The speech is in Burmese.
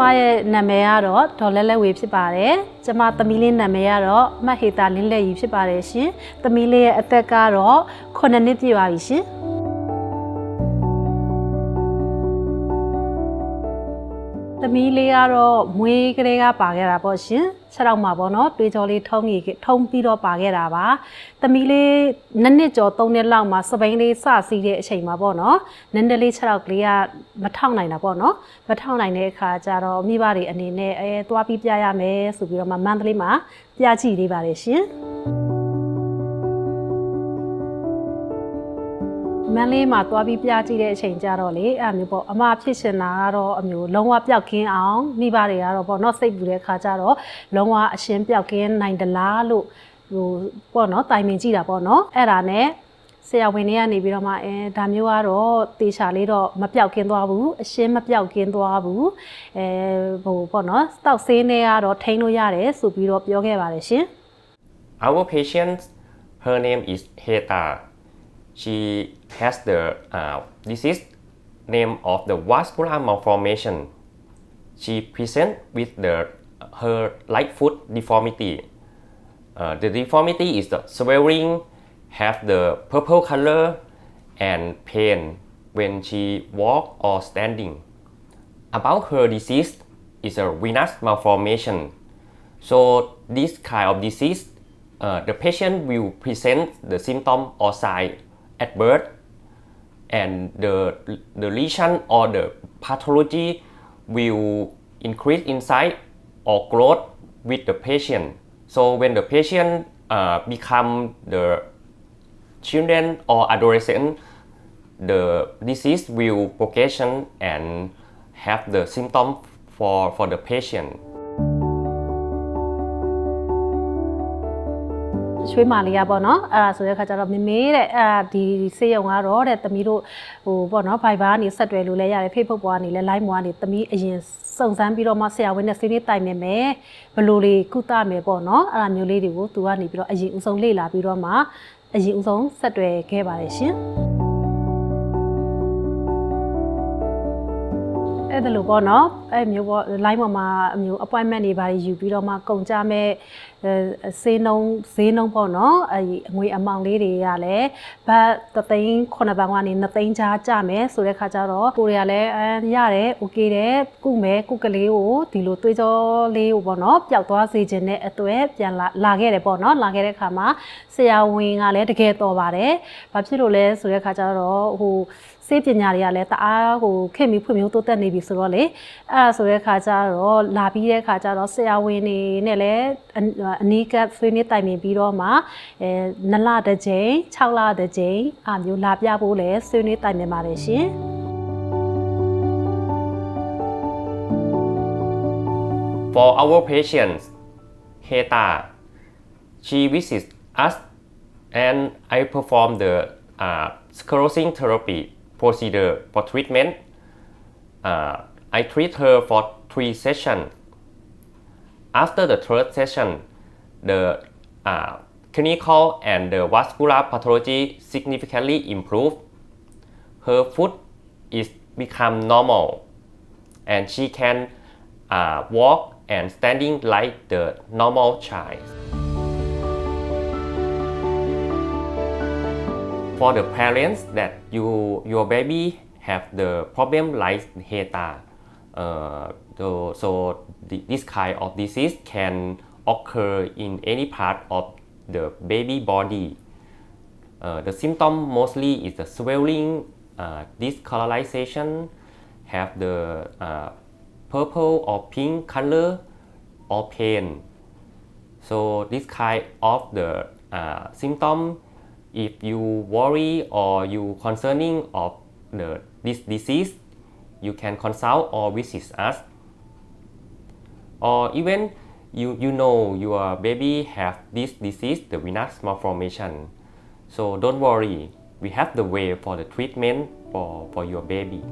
မရဲ့နာမည်ကတော့ဒေါ်လဲလဲဝေဖြစ်ပါတယ်ကျမသမီးလေးနာမည်ကတော့မတ်ဟေတာလင်းလက်ရီဖြစ်ပါတယ်ရှင်သမီးလေးရဲ့အသက်ကတော့9နှစ်ပြည့်ပါပြီရှင် သမီးလေးကတော့မွေးကလေးကပါခဲ့တာပေါ့ရှင်ခြေထောက်မှာပေါ့နော်တွေးကြောလေးထုံးကြီးထုံးပြီးတော့ပါခဲ့တာပါသမီးလေးနှစ်နှစ်ကျော်သုံးနှစ်လောက်မှာစပိန်လေးစစီးတဲ့အချိန်မှာပေါ့နော်နည်းနည်းလေးခြေထောက်ကလေးကမထောက်နိုင်တာပေါ့နော်မထောက်နိုင်တဲ့အခါကျတော့မိဘတွေအနေနဲ့အဲသွားပြီးပြရမယ်ဆိုပြီးတော့မှမန္တလေးမှာပြကြည့်လေးပါတယ်ရှင် မန်းလေးမှာသွားပြီးပြကြည့်တဲ့အချိန်ကျတော့လေအဲ့မျိုးပေါ့အမဖြစ်ရှင်တာကတော့အမျိုးလုံးဝပျောက်ကင်းအောင်မိဘတွေကတော့ပေါ့နော်စိတ်ပူတဲ့ခါကျတော့လုံးဝအရှင်းပျောက်ကင်းနိုင်တလားလို့ဟိုပေါ့နော်တိုင်ပင်ကြည့်တာပေါ့နော်အဲ့ဒါနဲ့ဆရာဝန်တွေကနေပြီးတော့မှအဲဒါမျိုးကတော့တေချာလေးတော့မပြောက်ကင်းသွားဘူးအရှင်းမပြောက်ကင်းသွားဘူးအဲဟိုပေါ့နော်တောက်ဆေးနဲ့ကတော့ထိန်းလို့ရတယ်ဆိုပြီးတော့ပြောခဲ့ပါတယ်ရှင် Our patient, her name is Heta. She has the uh, disease name of the vascular malformation. She present with the her right foot deformity. Uh, the deformity is the swelling, have the purple color, and pain when she walk or standing. About her disease is a venous malformation. So this kind of disease, uh, the patient will present the symptom or sign at birth, and the the lesion or the pathology will increase in size or growth with the patient. So when the patient uh, become the children or adolescent, the disease will progression and have the symptom for for the patient. ရွှေမာလေးရပေါ့နော်အဲ့ဒါဆိုတဲ့ခါကျတော့မမေးတဲ့အဲ့ဒါဒီစေးရုံကတော့တဲ့သမီးတို့ဟိုပေါ့နော် Viber ကနေဆက်တွယ်လို့လည်းရတယ် Facebook ပေါ်ကနေလည်း live ပေါ်ကနေသမီးအရင်စုံစမ်းပြီးတော့မှဆရာဝန်နဲ့ဆွေးနွေးတိုင်ပင်မယ်ဘယ်လိုလေးကုသမယ်ပေါ့နော်အဲ့ဒါမျိုးလေးတွေကိုသူကနေပြီးတော့အရင်ဦးဆုံးလေ့လာပြီးတော့မှအရင်ဦးဆုံးဆက်တွယ်ခဲ့ပါတယ်ရှင် အဲ့ဒါလို့ပေါ့နော်အဲ့မျိုးပေါ့ line ပေါ်မှာအမျိုး appointment တွေဘာတွေယူပြီးတော့မှကုန်ကြမဲ့အဲဈေးနှုန်းဈေးနှုန်းပေါ့နော်အဲအငွေအမောင်လေးတွေကလည်းဘတ်3သိန်း9ဘတ်ကနေ2သိန်းကြားကြမယ်ဆိုတဲ့ခါကျတော့ကိုတွေကလည်းအဲရတယ် okay တယ်ကုမယ်ကုကလေးကိုဒီလိုသွေးကြောလေးကိုပေါ့နော်ပျောက်သွားစေခြင်းနဲ့အတွက်ပြန်လာလာခဲ့တယ်ပေါ့နော်လာခဲ့တဲ့ခါမှာဆရာဝန်ကလည်းတကယ်တော်ပါတယ်ဘာဖြစ်လို့လဲဆိုတဲ့ခါကျတော့ဟို စေပညာတွေကလည်းတအားဟိုခင်ပြီးဖွံ့ဖြိုးတိုးတက်နေပြီဆိုတော့လေအဲ့ဒါဆိုတဲ့ခါကျတော့လာပြီးတဲ့ခါကျတော့ဆရာဝန်တွေနဲ့လည်းအနီးကပ်ဆွေးနွေးတိုင်ပင်ပြီးတော့မှအဲနလတစ်ကြိမ်6လတစ်ကြိမ်အမျိုးလာပြဖို့လည်းဆွေးနွေးတိုင်ပင်ပါတယ်ရှင် For our patients, Heta, she visits us and I perform the uh, sclerosing therapy procedure for treatment. Uh, I treat her for three sessions. After the third session, the uh, clinical and the vascular pathology significantly improved. Her foot is become normal and she can uh, walk and standing like the normal child. For the parents that you your baby have the problem like HETA, uh, so, so this kind of disease can occur in any part of the baby body. Uh, the symptom mostly is the swelling, uh, discolorization, have the uh, purple or pink color or pain. So this kind of the uh, symptom, if you worry or you concerning of the this disease, you can consult or visit us. Or even you you know your baby have this disease, the venous malformation. So don't worry, we have the way for the treatment for, for your baby.